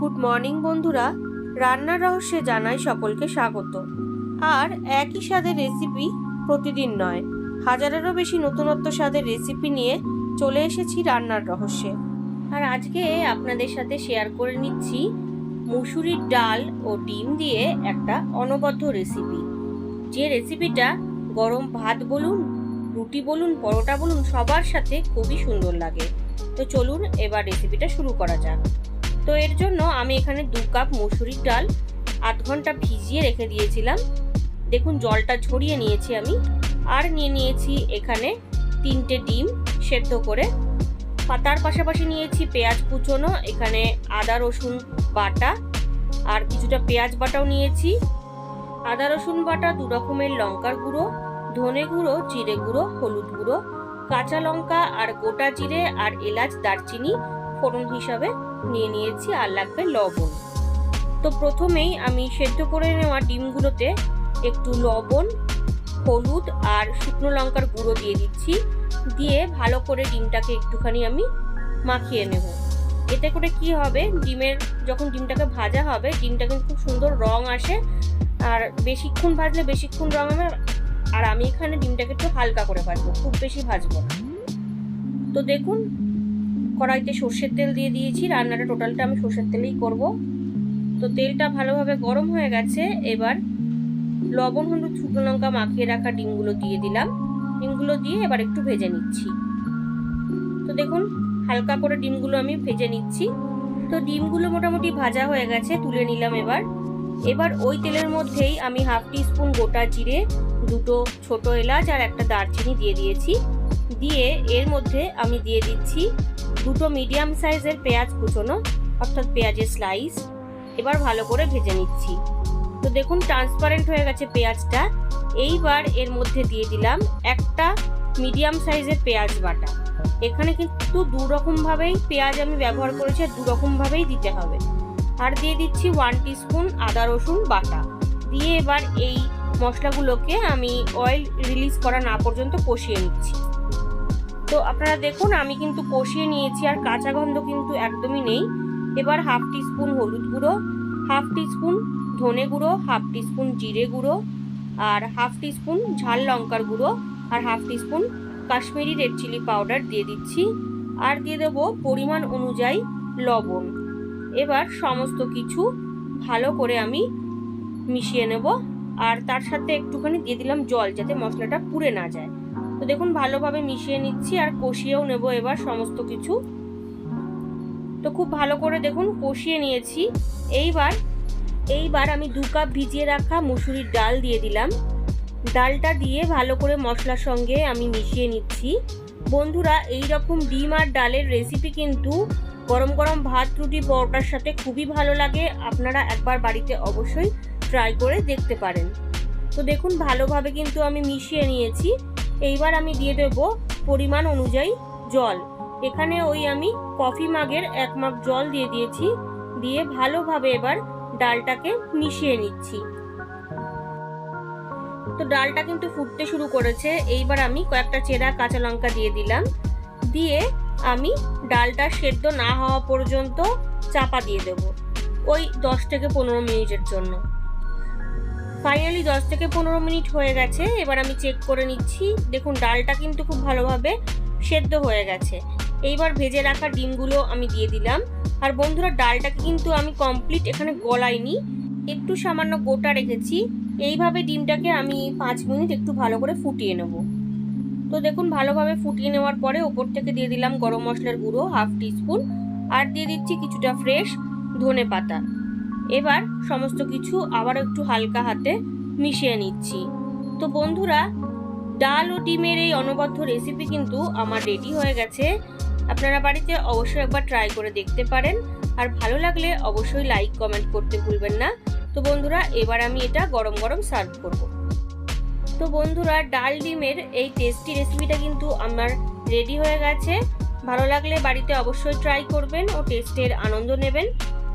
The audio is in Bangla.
গুড মর্নিং, বন্ধুরা। রান্নার রহস্যে জানাই সকলকে স্বাগত। আর একই স্বাদের রেসিপি প্রতিদিন নয়, হাজারেরও বেশি নতুনত্ব স্বাদের রেসিপি নিয়ে চলে এসেছি রান্নার রহস্যে। আর আজকে আপনাদের সাথে শেয়ার করে নিচ্ছি মুসুরির ডাল ও ডিম দিয়ে একটা অনবদ্য রেসিপি। যে রেসিপিটা গরম ভাত বলুন, রুটি বলুন, পরোটা বলুন, সবার সাথে খুবই সুন্দর লাগে। তো চলুন এবার রেসিপিটা শুরু করা যাক। তো এর জন্য আমি এখানে দু কাপ মসুরির ডাল আধ ঘণ্টা ভিজিয়ে রেখে দিয়েছিলাম। দেখুন, জলটা ঝরিয়ে নিয়েছি আমি। আর নিয়ে নিয়েছি এখানে তিনটে ডিম সেদ্ধ করে। পাতার পাশাপাশি নিয়েছি পেঁয়াজ কুচোনো, এখানে আদা, রসুন বাটা আর কিছুটা পেঁয়াজ বাটাও নিয়েছি। আদা, রসুন বাটা, দু রকমের লঙ্কার গুঁড়ো, ধনে গুঁড়ো, জিরে গুঁড়ো, হলুদ গুঁড়ো, কাঁচা লঙ্কা আর গোটা জিরে আর এলাচ, দারচিনি ফোড়ন হিসাবে নিয়ে নিয়েছি আর লাগবে লবণ। তো প্রথমেই আমি সেদ্ধ করে নেওয়া ডিমগুলোতে একটু লবণ, হলুদ আর শুকনো লঙ্কার গুঁড়ো দিয়ে দিচ্ছি। দিয়ে ভালো করে ডিমটাকে একটুখানি আমি মাখিয়ে নেব। এতে করে কি হবে, ডিমের যখন ডিমটাকে ভাজা হবে, ডিমটা কিন্তু খুব সুন্দর রং আসে। আর বেশিক্ষণ ভাজলে বেশিক্ষণ রং হবে, আর আমি এখানে ডিমটাকে একটু হালকা করে ভাজবো, খুব বেশি ভাজবো তো দেখুন কড়াইতে সর্ষের তেল দিয়ে দিয়েছি। রান্নাটা টোটালটা আমি সর্ষের তেলেই করব। তো তেলটা ভালোভাবে গরম হয়ে গেছে। এবার লবণ, হলুদ, শুকনো লঙ্কা মাখিয়ে রাখা ডিমগুলো দিয়ে দিলাম। ডিমগুলো দিয়ে এবার একটু ভেজে নিচ্ছি। তো দেখুন, হালকা করে ডিমগুলো আমি ভেজে নিচ্ছি। তো ডিমগুলো মোটামুটি ভাজা হয়ে গেছে, তুলে নিলাম এবার। এবার ওই তেলের মধ্যেই আমি হাফ টি স্পুন গোটা জিরে, দুটো ছোট এলাচ আর একটা দারচিনি দিয়ে দিয়েছি। দিয়ে এর মধ্যে আমি দিয়ে দিচ্ছি দুটো মিডিয়াম সাইজের পেঁয়াজ কুচোনো, অর্থাৎ পেঁয়াজের স্লাইস এবার ভালো করে ভেজে নিচ্ছি। তো দেখুন ট্রান্সপারেন্ট হয়ে গেছে পেঁয়াজটা। এইবার এর মধ্যে দিয়ে দিলাম একটা মিডিয়াম সাইজের পেঁয়াজ বাটা। এখানে কিন্তু দু রকমভাবেই পেঁয়াজ আমি ব্যবহার করেছি আর দু রকমভাবেই দিতে হবে। আর দিয়ে দিচ্ছি ওয়ান টিস্পুন আদা রসুন বাটা। দিয়ে এবার এই মশলাগুলোকে আমি অয়েল রিলিজ করা না পর্যন্ত কষিয়ে নিচ্ছি। তো আপনারা দেখুন, আমি কিন্তু কষিয়ে নিয়েছি আর কাঁচা গন্ধ কিন্তু একদমই নেই। এবার হাফ টিস্পুন হলুদ গুঁড়ো, হাফ টিস্পুন ধনে গুঁড়ো, হাফ টিস্পুন জিরে গুঁড়ো আর হাফ টিস্পুন ঝাল লঙ্কার গুঁড়ো আর half teaspoon Kashmiri red chilli powder দিয়ে দিচ্ছি আর দিয়ে দেবো পরিমাণ অনুযায়ী লবণ। এবার সমস্ত কিছু ভালো করে আমি মিশিয়ে নেব আর তার সাথে একটুখানি দিয়ে দিলাম জল যাতে মশলাটা পুড়ে না যায়। তো দেখুন, ভালোভাবে মিশিয়ে নিচ্ছি আর কষিয়েও নেব এবার সমস্ত কিছু। তো খুব ভালো করে দেখুন, কষিয়ে নিয়েছি। এইবার এইবার আমি দু কাপ ভিজিয়ে রাখা মুসুরির ডাল দিয়ে দিলাম। ডালটা দিয়ে ভালো করে মশলার সঙ্গে আমি মিশিয়ে নিচ্ছি। বন্ধুরা এই রকম ডিম আর ডালের রেসিপি কিন্তু গরম গরম ভাত, রুটি, পরোটার সাথে খুবই ভালো লাগে। আপনারা একবার বাড়িতে অবশ্যই ট্রাই করে দেখতে পারেন। তো দেখুন, ভালোভাবে কিন্তু আমি মিশিয়ে নিয়েছি। এইবার আমি দিয়ে দেব পরিমাণ অনুযায়ী জল। এখানে ওই আমি কফি মাগের এক মাগ জল দিয়ে দিয়েছি। দিয়ে ভালোভাবে এবার ডালটাকে মিশিয়ে নিচ্ছি। তো ডালটা কিন্তু ফুটতে শুরু করেছে। এইবার আমি কয়েকটা চেরা কাঁচা লঙ্কা দিয়ে দিলাম। দিয়ে আমি ডালটা সেদ্ধ না হওয়া পর্যন্ত চাপা দিয়ে দেব। ওই দশ থেকে পনেরো মিনিটের জন্য। ফাইনালি দশ থেকে পনেরো মিনিট হয়ে গেছে। এবার আমি চেক করে নিচ্ছি। দেখুন, ডালটা কিন্তু খুব ভালোভাবে সেদ্ধ হয়ে গেছে। এইবার ভেজে রাখা ডিমগুলো আমি দিয়ে দিলাম। আর বন্ধুরা, ডালটাকে কিন্তু আমি কমপ্লিট এখানে গলাইনি। একটু সামান্য গোটা রেখেছি। এইভাবে ডিমটাকে আমি পাঁচ মিনিট একটু ভালো করে ফুটিয়ে নেব। তো দেখুন, ভালোভাবে ফুটিয়ে নেওয়ার পরে ওপর থেকে দিয়ে দিলাম গরম মশলার গুঁড়ো, হাফ টিস্পুন আর দিয়ে দিচ্ছি কিছুটা ফ্রেশ ধনে পাতা। এবার সমস্ত কিছু আবার একটু হালকা হাতে মিশিয়ে নিচ্ছি। তো বন্ধুরা, ডাল ও ডিমের এই অনবদ্য রেসিপি কিন্তু আমার রেডি হয়ে গেছে। আপনারা বাড়িতে অবশ্যই একবার ট্রাই করে দেখতে পারেন। আর ভালো লাগলে অবশ্যই লাইক কমেন্ট করতে ভুলবেন না। তো বন্ধুরা, এবার আমি এটা গরম গরম সার্ভ করব। তো বন্ধুরা, ডাল ডিমের এই টেস্টি রেসিপিটা কিন্তু আমার রেডি হয়ে গেছে। ভালো লাগলে বাড়িতে অবশ্যই ট্রাই করবেন ও টেস্টের আনন্দ নেবেন।